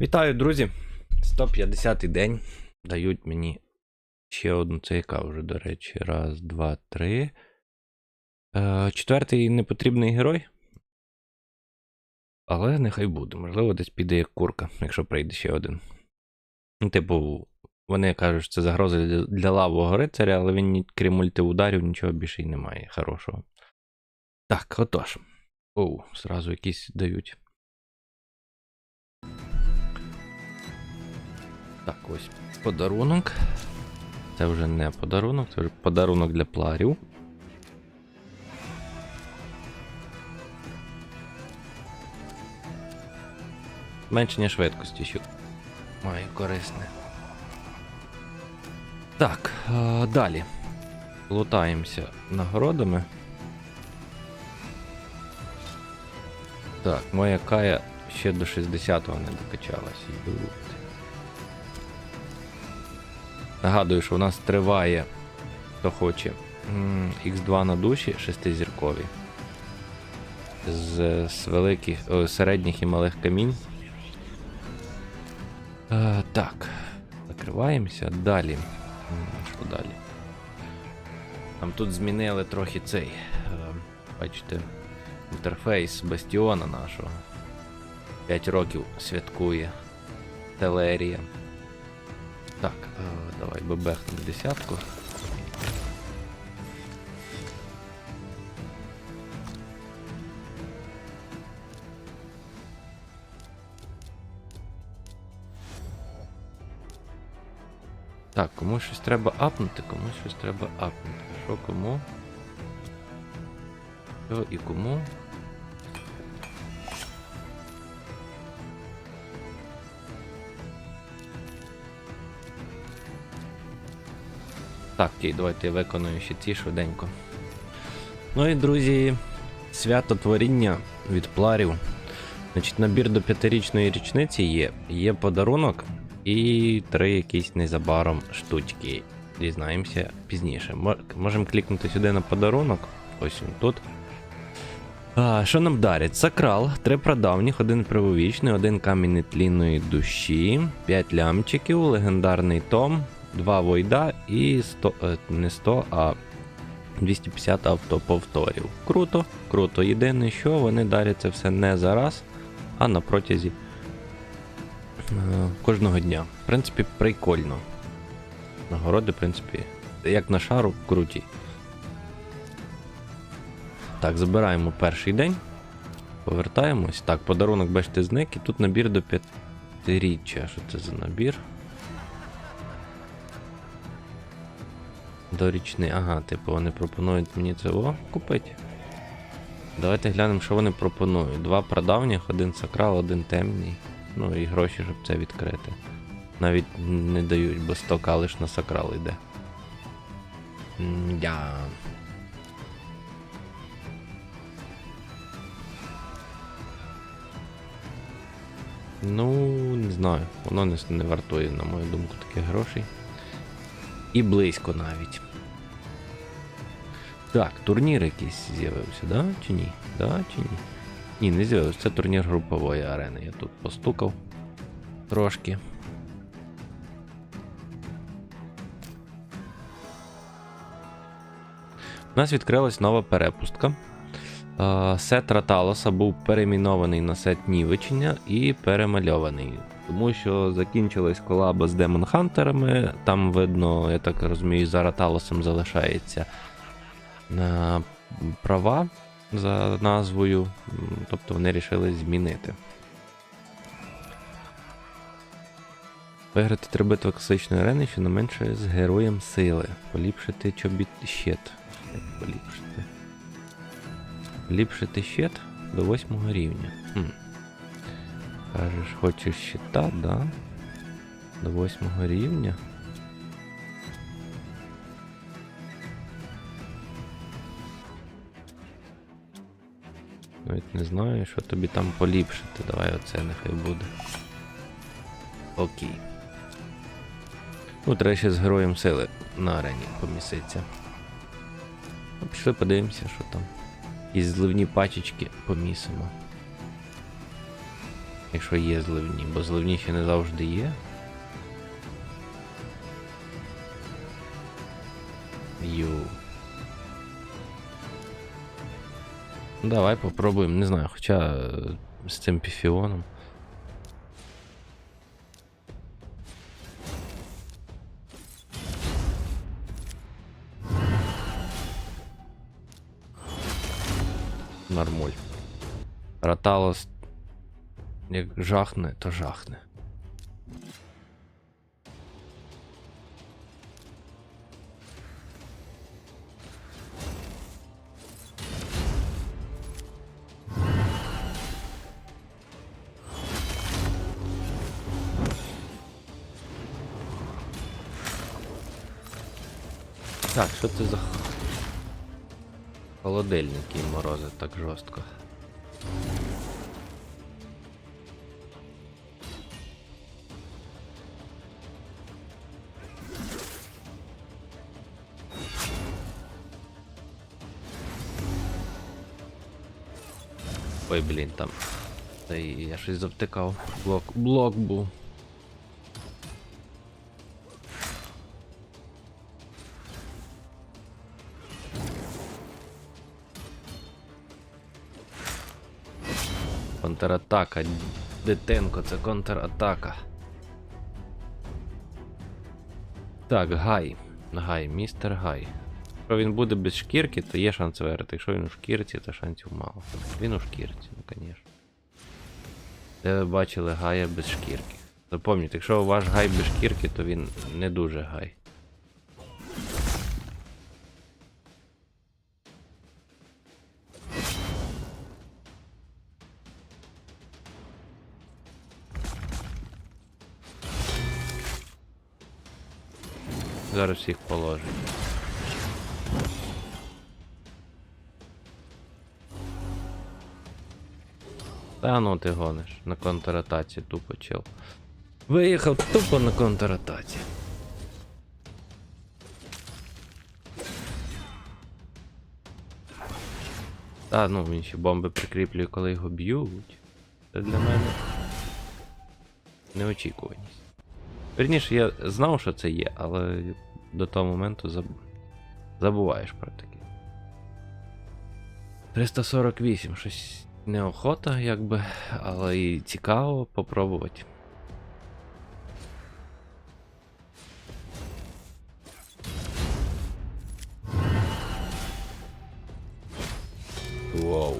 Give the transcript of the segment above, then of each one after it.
Вітаю, друзі! 150-й день. Дають мені ще одну це вже, до речі. Раз, два, три. Е, четвертий непотрібний герой. Але нехай буде. Можливо, десь піде як курка, якщо прийде ще один. Ну, типу, вони кажуть, що це загроза для, лавового рицаря, але він, крім мультиударів, нічого більше й немає хорошого. Так, отож. Оу, зразу якісь дають. Так, ось подарунок. Це вже не подарунок, це вже подарунок для пларів. Зменшення швидкості, що має корисне. Так, а, далі. Лутаємося нагородами. Так, моя кая ще до 60-го не докачалась. Йдуть. Нагадую, що у нас триває, хто хоче, м, X2 на душі шестизіркові. З, з великих, о, середніх і малих камінь. Е, так, закриваємося. Далі. Що далі? Там тут змінили трохи цей. е, бачите, інтерфейс бастіона нашого. 5 років святкує Телерія. Так, е, давай бебехнемо десятку. Так, комусь щось треба апнути, комусь щось треба апнути. Що кому? Що і кому? Так, окей, давайте я виконую ще ці швиденько. Ну і друзі, свято творіння від пларів. Значить, набір до п'ятирічної річниці є. Є подарунок і три якісь незабаром штучки. Дізнаємося пізніше. Можемо клікнути сюди на подарунок. Ось він тут. А, що нам дарять? Сакрал, три прадавніх, один правовічний, один камінь нетлінної душі, 5 лямчиків, легендарний том, 2 войда і 100, е, не 100, а 250 автоповторів. Круто, круто. Єдине, що вони дарять це все не зараз, а на протязі е, кожного дня. В принципі, прикольно. Нагороди, в принципі, як на шару, круті. Так, забираємо перший день. Повертаємось. Так, подарунок, бачите, зник, і тут набір до п'ятиріччя. Що це за набір? Дорічний. Ага, типу, вони пропонують мені це о, купити. Давайте глянемо, що вони пропонують. Два прадавніх, один сакрал, один темний. Ну і гроші, щоб це відкрити. Навіть не дають, бо 100 калиш на сакрал йде. М-я. Ну, не знаю. Воно не, не вартує, на мою думку, таких грошей. І близько навіть. Так, турнір якийсь з'явився, да? Чи ні? Да, чи ні? Ні, не з'явився. Це турнір групової арени. Я тут постукав трошки. У нас відкрилась нова перепустка. Е, Сет Раталоса був перейменований на сет Нівечення і перемальований. Тому що закінчилась колаба з Демон Хантерами. Там видно, я так розумію, за Раталосом залишається е, права за назвою. Тобто вони вирішили змінити. Виграти три битви класичної арени, що не менше з героєм сили. Поліпшити чобіт щит. Поліпшити? Поліпшити щит до восьмого рівня. Хм. Кажеш, хочеш щита, да? До восьмого рівня. Навіть не знаю, що тобі там поліпшити. Давай оце нехай буде. Окей. Ну, треба ще з героєм сили на арені поміситься. Ну, Пішли подивимося, що там. І зливні пачечки помісимо. Якщо є зливні, бо зливні ще не завжди є. Ю. Ну, Давай попробуємо, не знаю, хоча е, з цим піфіоном. Нормуль. Раталос як жахне, то жахне. Так, що це за холодильник і морозить так жорстко? Ой, блін, там. Та я щось завтикав. Блок. Блок був. Контратака. Дитинко, це контратака. Так, Гай. Гай, містер Гай. Якщо він буде без шкірки, то є шанс виграти. Якщо він у шкірці, то шансів мало. Він у шкірці, ну звісно. Де ви бачили гая без шкірки? Запам'ятайте, якщо ваш гай без шкірки, то він не дуже гай. Зараз всіх положить. Та ну ти гониш на контратаці тупо чел. Виїхав тупо на контратаці. Та ну він ще бомби прикріплює, коли його б'ють. Це для мене неочікуваність. Вірніше, я знав, що це є, але до того моменту заб... забуваєш про таке. 348, щось неохота, якби, але і цікаво попробувати. Воу.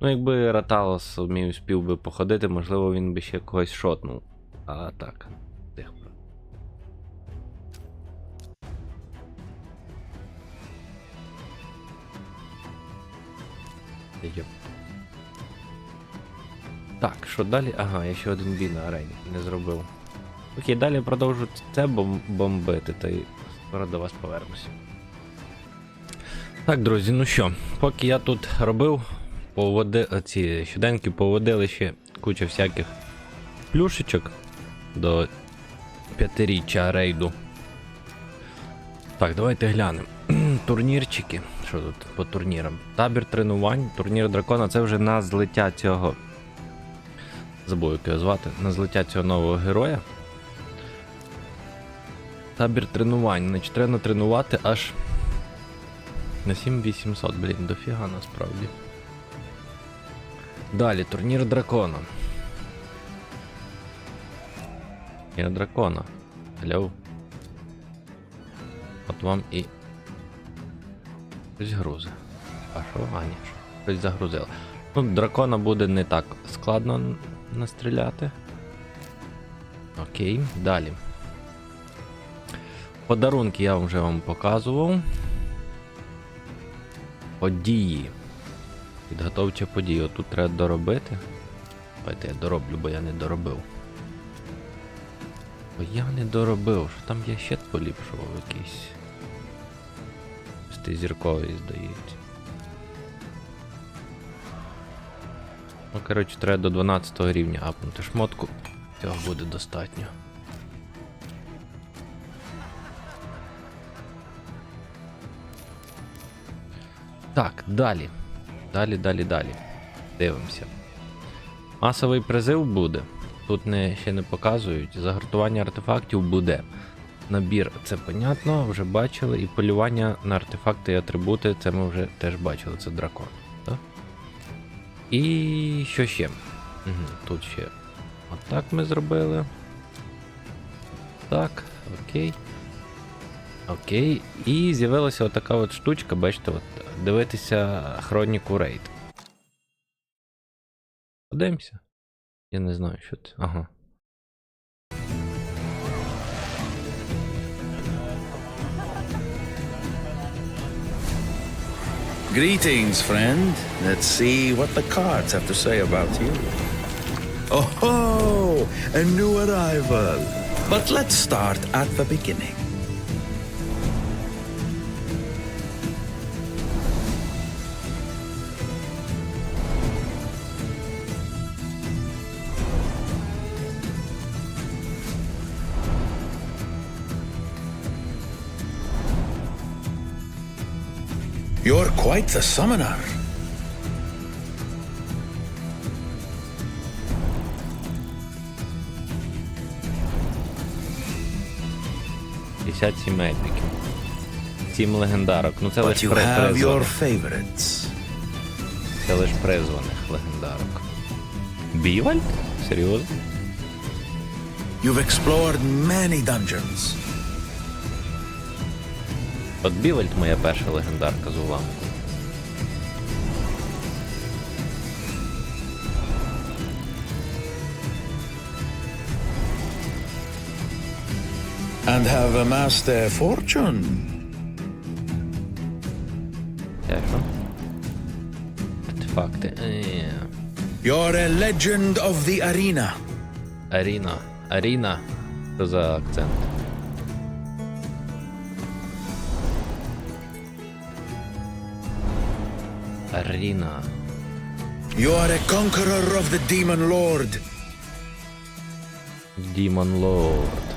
Ну, якби Раталос вмів спів би походити, можливо, він би ще когось шотнув. А так. Тих. Йоп. Так, що далі? Ага, я ще один бій на арені не зробив. Окей, далі продовжу це бом- бомбити, та й скоро до вас повернуся. Так, друзі, ну що, поки я тут робив, поводи... ці щоденки поводили ще куча всяких плюшечок до п'ятиріччя рейду. Так, давайте глянемо. Турнірчики. Що тут по турнірам? Табір тренувань, турнір дракона це вже на злиття цього. Забув, його звати. На злиття цього нового героя. Табір тренувань. Значить, треба натренувати аж на 7800, блін, дофіга насправді. Далі, турнір дракона. Турнір дракона. Алло. От вам і. Щось грузи. А що? А, ні, що. Щось загрузило. Ну, дракона буде не так складно настріляти. Окей, далі. Подарунки я вже вам показував. Події. Підготовча подія. Тут треба доробити. Давайте я дороблю, бо я не доробив. Бо я не доробив, що там я ще поліпшував якийсь. Стизірковий, здається. Ну, коротше, треба до 12 рівня апнути шмотку. Цього буде достатньо. Так, далі. Далі, далі, далі. Дивимося. Масовий призив буде. Тут не, ще не показують. Загартування артефактів буде. Набір, це понятно, вже бачили. І полювання на артефакти і атрибути, це ми вже теж бачили, це дракон. Так? І що ще? Тут ще. Отак ми зробили. Так, окей. Окей. І з'явилася отака от штучка, бачите, от, дивитися хроніку рейд. Подивимося. Я не знаю, що це. Ага. Greetings, friend. Let's see what the cards have to say about you. Oh, a new arrival. But let's start at the beginning. You're quite the summoner. — 57 епіків. 7 легендарок. Ну це But лише you при- have your призваних. favorites. Це лише призваних легендарок. Бівальд? Серйозно? You've explored many dungeons. От Бівальд моя перша легендарка з уламку. And have amassed a fortune. Ясно. Артефакти. Е, You're a legend of the arena. Аріна. Аріна. Що за акцент? Аріна. You are a conqueror of the demon lord. Дімон Лорд.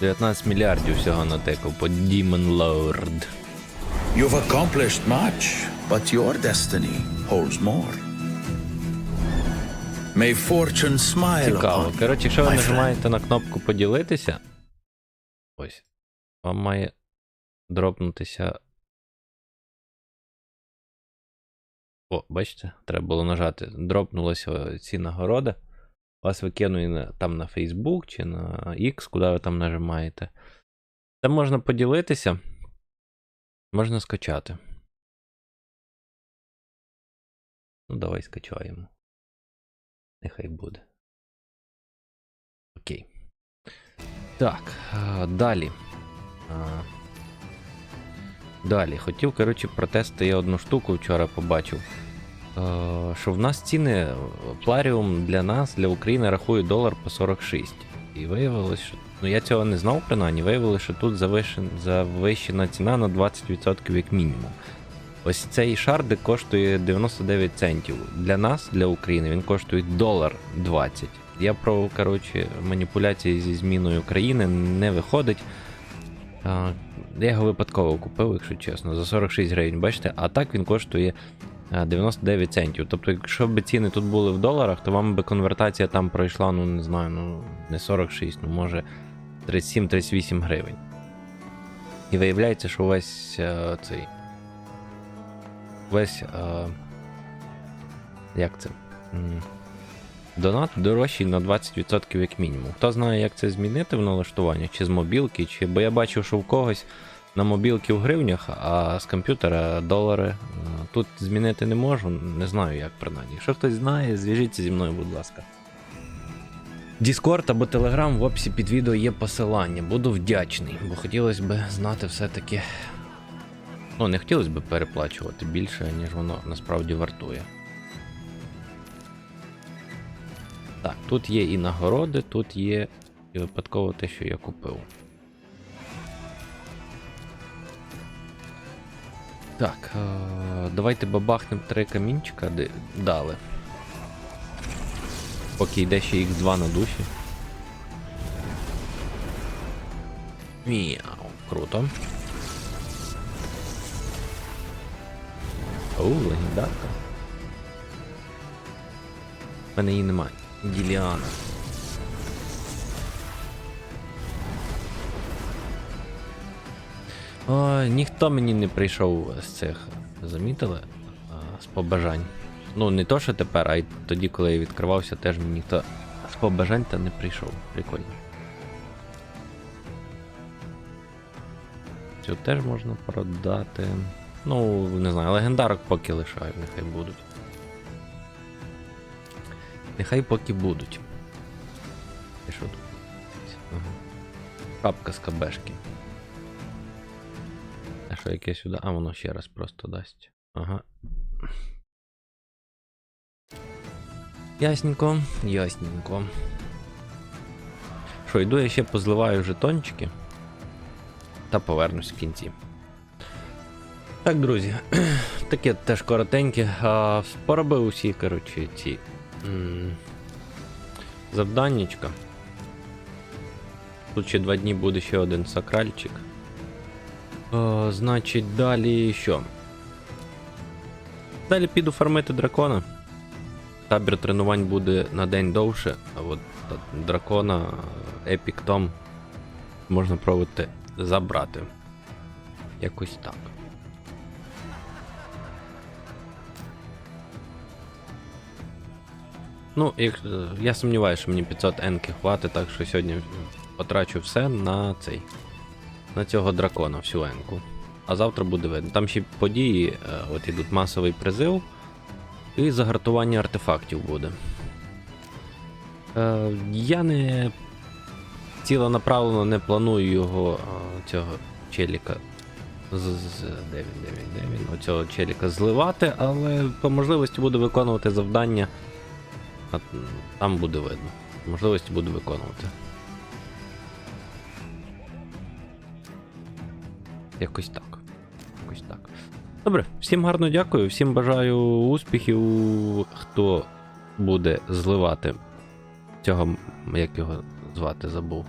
Дев'ятнадцять мільярдів всього натикав по Demon Lord. You've accomplished much, but your destiny holds more. May fortune smile Цікаво. Коротше, якщо ви нажимаєте на кнопку поділитися, ось, вам має дропнутися. О, бачите, треба було нажати. Дропнулася ці нагороди. Вас викинує там на Facebook чи на X, куди ви там нажимаєте. Там можна поділитися, можна скачати. Ну, давай скачаємо. Нехай буде. Окей. Так, далі. Далі. Хотів, коротше, протестити я одну штуку вчора побачив. Що в нас ціни Пларіум для нас, для України, рахує долар по 46. І виявилось, що. Ну я цього не знав принаймні, виявилось, що тут завищена ціна на 20% як мінімум. Ось цей шардик коштує 99 центів. Для нас, для України, він коштує долар 20. Я про коротше, маніпуляції зі зміною країни не виходить. Я його випадково купив, якщо чесно, за 46 гривень, бачите, а так він коштує 99 центів. Тобто, якщо б ціни тут були в доларах, то вам би конвертація там пройшла, ну не знаю, ну не 46, ну може 37-38 гривень. І виявляється, що увесь цей весь. А, як це? Донат дорожчий на 20% як мінімум. Хто знає, як це змінити в налаштуванні, чи з мобілки, чи. Бо я бачив, що в когось на мобілки в гривнях, а з комп'ютера долари. Е, Тут змінити не можу, не знаю, як принаймні. Якщо хтось знає, зв'яжіться зі мною, будь ласка. Discord або Telegram в описі під відео є посилання. Буду вдячний, бо хотілося б знати все-таки. Ну, не хотілося б переплачувати більше, ніж воно насправді вартує. Так, тут є і нагороди, тут є і випадково те, що я купив. Так, е, давайте бабахнем три камінчика дали. Поки йде ще Х2 на душі. Мяу, круто. Оу, легендарка. У мене її немає. Діліана. Ой, ніхто мені не прийшов з цих. Замітили? З побажань. Ну, не то, що тепер, а й тоді, коли я відкривався, теж мені ніхто з побажань та не прийшов. Прикольно. Цю теж можна продати. Ну, не знаю, легендарок поки лишаю, нехай будуть. Нехай поки будуть. Що тут? Ага. Шапка з кабешки. А що яке сюди? А воно ще раз просто дасть. Ага. Ясненько, ясненько. Що, йду я ще позливаю жетончики. Та повернусь в кінці. Так, друзі, таке теж коротеньке. А, усі, коротше, ці завданнячка. Тут ще два дні буде ще один сакральчик. О, значить, далі що? Далі піду фармити дракона. Табір тренувань буде на день довше, а от дракона Epic Tom можна пробувати забрати. Якось так. Ну, як, е, я сумніваюся, що мені 500 енки хватить, так що сьогодні потрачу все на цей. На цього дракона, всю енку. А завтра буде видно. Там ще події, е, от ідуть масовий призив і загартування артефактів буде. Е, я не ціленаправлено не планую його е, цього челіка. З, з, де він, де він, де він? Оцього челіка зливати, але по можливості буду виконувати завдання. Там буде видно. Можливості буду виконувати. Якось так. Якось так. Добре, всім гарно дякую, всім бажаю успіхів, хто буде зливати цього, як його звати, забув.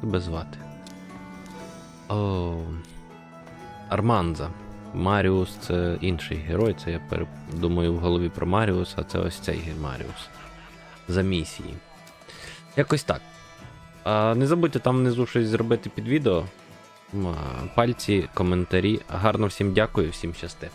Тебе звати? О, Арманза. Маріус це інший герой, це я думаю в голові про Маріус, а це ось цей Маріус. За місії. Якось так. А, не забудьте там внизу щось зробити під відео. Пальці, коментарі. Гарно всім дякую, всім щасти.